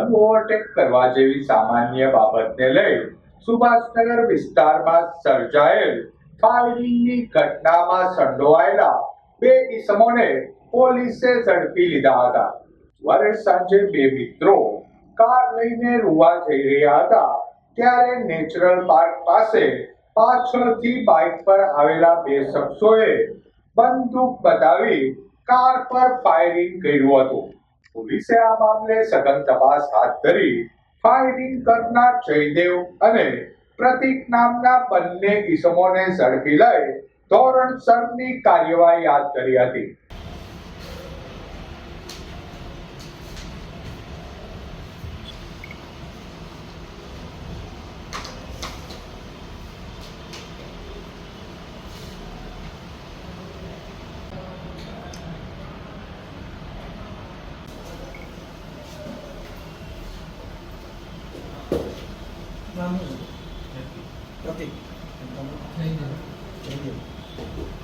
વાહન ઓવરટેક કરવા જેવી સામાન્ય બાબતને લઈ સુભાષનગર વિસ્તારમાં સર્જાયેલ ફાયરિંગની ઘટનામાં સંડોવાયેલા બે ઇસમોને પોલીસે ઝડપી લીધા હતા. સવારે સાંજે બે મિત્રો કાર લઈને રૂવા જઈ રહ્યા હતા, ત્યારે નેચરલ પાર્ક પાસે પાછળથી બાઇક પર આવેલા બે શખ્સોએ બંદૂક બતાવી કાર પર ફાયરિંગ કર્યું હતું. પોલીસે આ મામલે સઘન તપાસ હાથ ધરી ફાયરિંગ કરનાર જયદેવ અને પ્રતિક નામના બંને ઇસમોને ઝડપી લઈ ધોરણસરની કાર્યવાહી હાથ ધરી હતી. Vamos. Pratik. Pratik. Pratik.